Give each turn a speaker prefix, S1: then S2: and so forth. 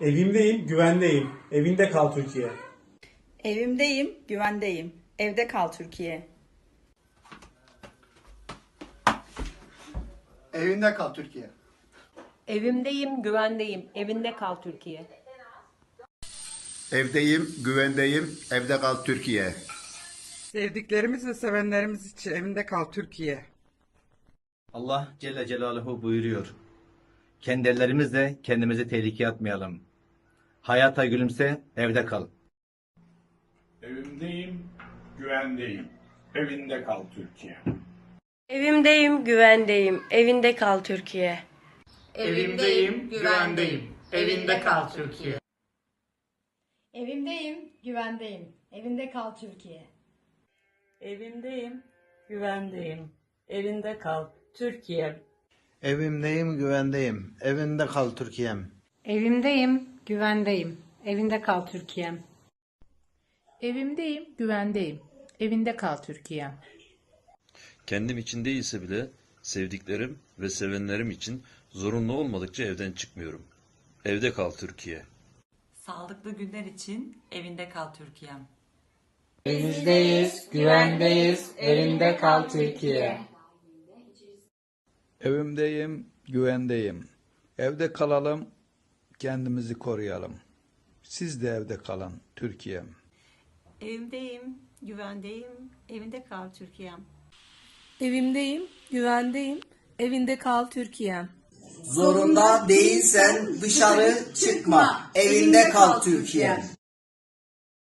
S1: Evimdeyim, güvendeyim. Evinde kal Türkiye.
S2: Evimdeyim, güvendeyim. Evde kal Türkiye.
S3: Evinde kal Türkiye.
S4: Evimdeyim, güvendeyim. Evinde kal Türkiye.
S5: Evdeyim, güvendeyim, evde kal Türkiye.
S6: Sevdiklerimiz ve sevenlerimiz için evinde kal Türkiye.
S7: Allah Celle Celaluhu buyuruyor. Kendi ellerimizle kendimizi tehlikeye atmayalım. Hayata gülümse, evde kal.
S8: Evimdeyim, güvendeyim. Evinde kal Türkiye.
S9: Evimdeyim, güvendeyim. Evinde kal Türkiye.
S10: Evimdeyim, güvendeyim. Evinde kal Türkiye.
S11: Evimdeyim, güvendeyim. Evinde kal Türkiye.
S4: Evimdeyim, güvendeyim. Evinde kal Türkiye.
S12: Evimdeyim, güvendeyim. Evinde kal Türkiye'm.
S11: Evimdeyim, güvendeyim. Evinde kal Türkiye'm.
S10: Evimdeyim, güvendeyim. Evinde kal Türkiye.
S13: Kendim için değilse bile sevdiklerim ve sevenlerim için zorunlu olmadıkça evden çıkmıyorum. Evde kal Türkiye.
S2: Sağlıklı günler için evinde kal Türkiye'm.
S10: Evimizdeyiz, güvendeyiz. Evinde kal Türkiye.
S12: Evimdeyim, güvendeyim. Evde kalalım, kendimizi koruyalım. Siz de evde kalın Türkiye'm.
S2: Evimdeyim, güvendeyim. Evinde kal Türkiye'm.
S9: Evimdeyim, güvendeyim. Evinde kal Türkiye'm.
S3: Zorunda değilsen dışarı çıkma. Evinde kal Türkiye.